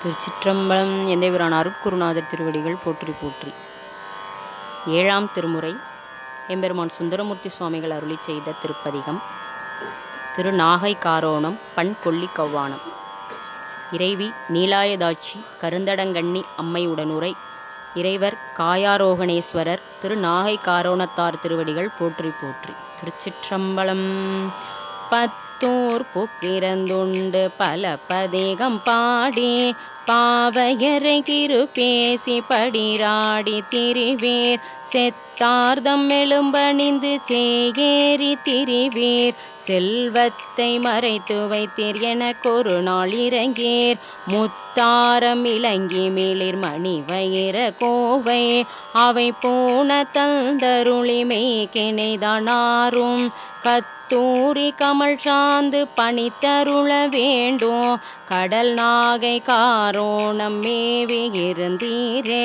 திருச்சிற்றம்பலம் எந்தவிரான் அருட்குருநாதர் திருவடிகள் போற்றி போற்றி. ஏழாம் திருமுறை எம்பெருமான் சுந்தரமூர்த்தி சுவாமிகள் அருளி செய்த திருப்பதிகம். திரு நாகை காரோணம் பண் கொல்லி கவ்வானம் இறைவி நீலாயதாட்சி கருந்தடங்கண்ணி அம்மையுடனுரை இறைவர் காயாரோகணேஸ்வரர் திரு நாகை காரோணத்தார் திருவடிகள் போற்றி போற்றி. திருச்சிற்றம்பலம் பத்தூர் புக்கிரந்துண்டு பல பதேகம் பாடி பாவையரை கிரு பேசி படிராடி திரிவீர். செத்தார்தம் எழும்பணிந்து சேகேறி திரிவீர். செல்வத்தை மறைத்து வைத்தீர் எனக்கொரு நாள் இறங்கீர். முத்தாரம் இலங்கி மேலிர் மணி வயிற கோவை. அவை போன தந்தருளி கிணைதானாரும் கத்தூரி கமல் சாந்து பணித்தருள வேண்டும். கடல் நாகை காரோணம் மேவி இருந்தீரே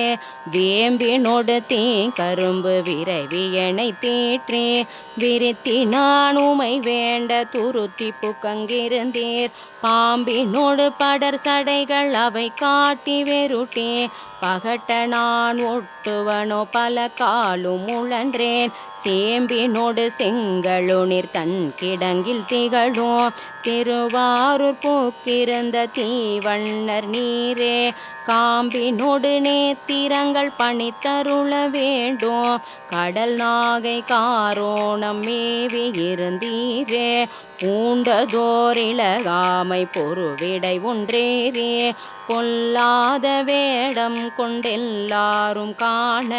வேம்பினோடு தீ கரும்பு விரைவி எனை தீற்றே. விரித்தி நான் உமை வேண்ட துருத்தி புக்கங்கிருந்தீர் பாம்பினோடு படர் சடைகள் அவை காட்டி வெருட்டே. பகட்ட நான் ஒட்டுவனோ பல காலும் உழன்றேன் சேம்பினோடு செங்கழுநீர் தன் கிடங்கில் திகழும். திருவாரூர் போக்கிருந்த தீவண்ணர் நீரே காம்பினொடு நேத்திரங்கள் பணித்தருள வேண்டும். கடல் நாகை காரோணம் மேவி இருந்தீரே பூண்டதோரிலகாமை பொறுவிடை ஒன்றேரே பொல்லாத வேடம் கொண்டெல்லாரும் காண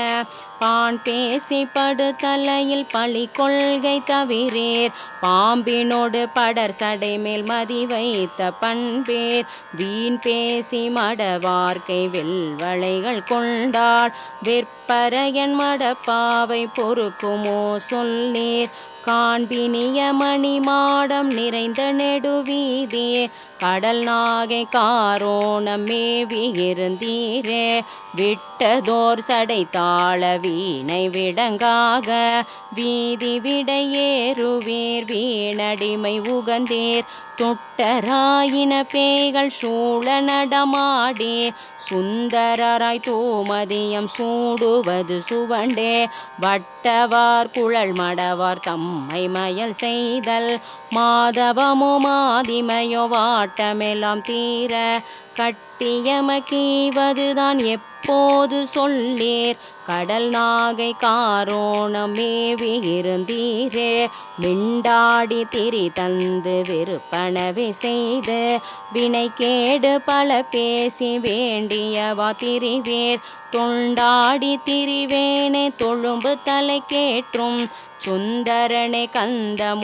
பான் பேசி படுதலையில் பழி கொள்கை தவிரேர். பாம்பினோடு படர் சடை மேல் மதி வைத்த பண்பேர். வீண் பேசி மடவார்க்கை வெல்வளைகள் கொண்டாள். வெற்பரையன் மடப்பாவை பொறுக்குமோ சொல்லீர். காண்பினிய மணி மாடம் நிறைந்த நெடுவீதி. கடல் நாகை காரோணம் மேவி இருந்தீரே. விட்டதோர் சடை தாள வீணை விடங்காக. வீதி விடையேறுவீர் வீணடிமை உகந்தீர். தொட்டராயின பேய்கள் சூழ நடமாடி சுந்தரராய் தூமதியம் சூடுவது சுவண்டே. வட்டவார் குழல் மடவார் தம்மை மயல் செய்தல் மாதவமோ மாதிமையோ வாட்டமெல்லாம் தீர கட்டியமக்கீவதுதான் எப்போது சொல்லீர்? கடல் நாகை காரோணம் மேவி இருந்தீரே? மிண்டாடி திரி தந்து விருப்பனவை செய்து வினை கேடு பல பேசி வேண்டியவா திரிவேர்? தொண்டாடி திரிவேனே தொழும்பு தலை கேற்றும் சுந்தரனே கந்த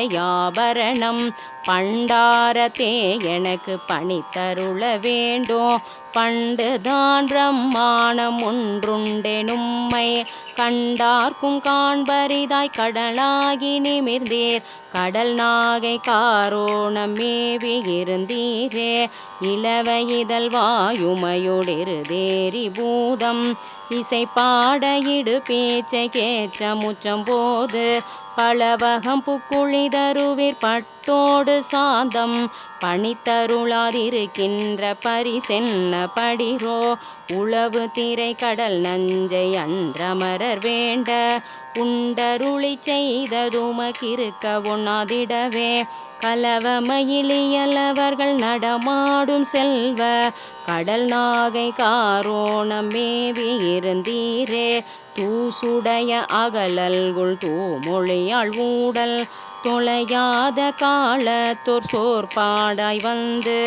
முதலாடையாபரணம் பண்டாரத்தே எனக்கு பணித்தருள வேண்டும். பண்டுதான் பிரம்மாணம் ஒன்றுண்டெனும்மை. கண்டார்க்கும் காண்பரிதாய் கடலாகி நிமிர்ந்தீர். கடல் நாகை காரோணம் மேவி இருந்தீரே. இளவ இதழ் வாயுமையுடிருதேரி பூதம். இசை பாட இடு பேச்சை கேச்ச முச்சம் போது பலவகம் புக்குழி தருவீர் பட்டோடு சாந்தம் பணித்தருளாதிருக்கின்ற பரிசென்ன படிரோ உளவு திரை கடல் நஞ்சை அன்றமரர் வேண்ட உண்டருளி செய்ததுமக்கிருக்க உண்ணாதிடவே கலவமயிலியலவர்கள் நடமாடும் செல்வ கடல் நாகை காரோணம் மேவி இருந்தீரே. தூசுடைய அகலல்குள் தூமொழியாள் ஊடல் தொலையாத காலத்தோர் சோர்பாடாய் வந்து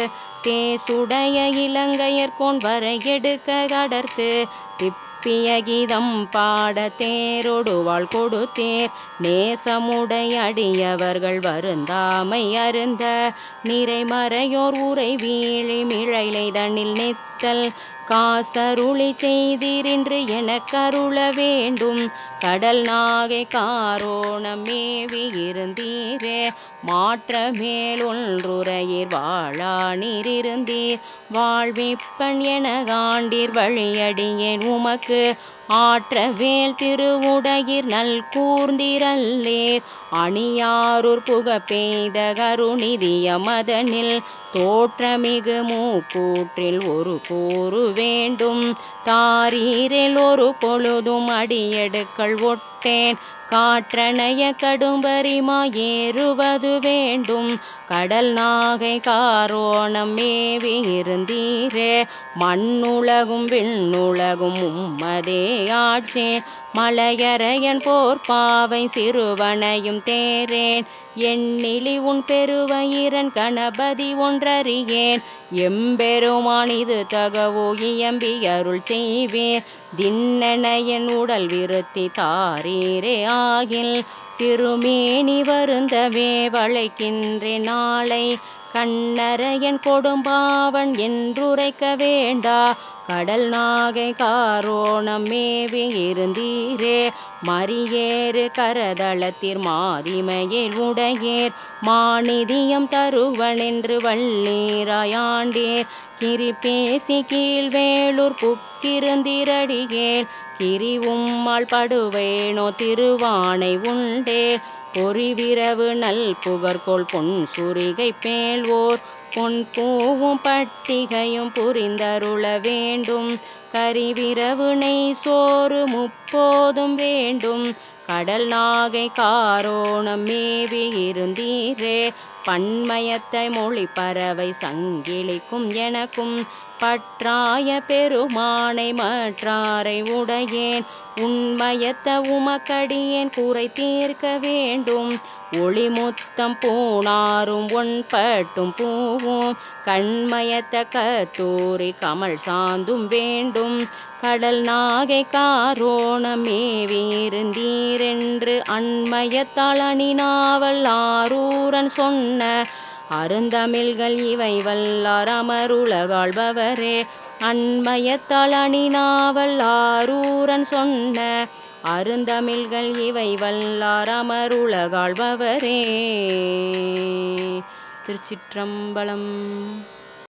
தேசுடைய இலங்கையர்கோன் வரை எடுக்க கடர்த்து திப்பிய கீதம் பாட தேரொடுவாள் கொடுத்தேர். நேசமுடைய அடியவர்கள் வருந்தாமை அருந்த. நிறைமறையோர் உரை வீழி மிழைலை தண்ணில் நித்தல். காசருளி செய்திரின்று எனக்கருள வேண்டும். கடல் நாகை காரோணமேவி இருந்தீரே. மாற்ற மேல் வாழா வாழா நீரிருந்தீர் வாழ்விப்பன் என காண்டீர் வழியடியேன். உமக்கு ஆற்றவேல் திருவுடையீர் நல் கூர்ந்திரல்லேர். அணியாரூர் புக பெய்த கருணிதிய மதனில் தோற்றமிகு மூக்கூற்றில் ஒரு கூறு வேண்டும். தாரீரில் ஒரு பொழுதும் அடியெடுக்கள் ஒட்டேன் காற்றணைய கடும்பரிமா ஏறுவது வேண்டும். கடல் நாகை காரோணம் மேவி இருந்தீரே. மண்ணுலகும் விண்ணுலகும் உம்மதே ஆட்சி மலையரையன் போர்பாவை சிறுவனையும் தேரேன் எண்ணிலி உன் பெருவயிரன் கணபதி ஒன்றறியேன். எம்பெருமான் இது தகவோ இயம்பி அருள் செய்வீர் தின்னெனையன் உடல் விருத்தி தாரீரே ஆகில். திருமேனி வருந்தவே வளைக்கின்றேன் நாளை. கண்ணரையன் கொடும்பாவன் என்றுரைக்க வேண்டா. கடல் நாகை காரோணம் மேவி இருந்தீரே மரியேறு கரதளத்திற் மாதிமையில் உடையேர். மாநிதியம் தருவனென்று வள்ளீராயாண்டீர் கிரி கீழ்வேளூர் புக்கிருந்திரடியேல் கிரி உம்மாள் படுவேனோ திருவானை உண்டே. பொறிவிரவு நல் புகர்கோள் பொன் சுரிகை பேல்வோர் பொன் பூவும் பட்டிகையும் புரிந்தருள வேண்டும். கரிவிரவு நெய் சோறு முப்போதும் வேண்டும். கடல் நாகை காரோணம் மேவி இருந்தீரே. பன்மயத்தை மொழி பறவை சங்கிலிக்கும் எனக்கும். பற்றாய பெருமானை மற்றாரை உடையேன். உண்மயத்த உமக்கடியேன் குறை தீர்க்க வேண்டும். ஒளிமுத்தம் பூணாரும் ஒன்பட்டும் பூவும். கண்மயத்த கத்தூரி கமல் சாந்தும் வேண்டும். கடல் நாகை காரோணம் மேவியிருந்தீரென்று அண்மயத்தாள் அணிநாவல் ஆரூரன் சொன்ன அருந்தமிழ்கள் இவை வல்லார் அமருலகாழ்பவரே அண்மயத்தாள் அணிநாவல் ஆரூரன் சொன்ன அருந்தமிழ்கள் இவை வல்லாரமருளகாழ்பவரே திருச்சிற்றம்பலம்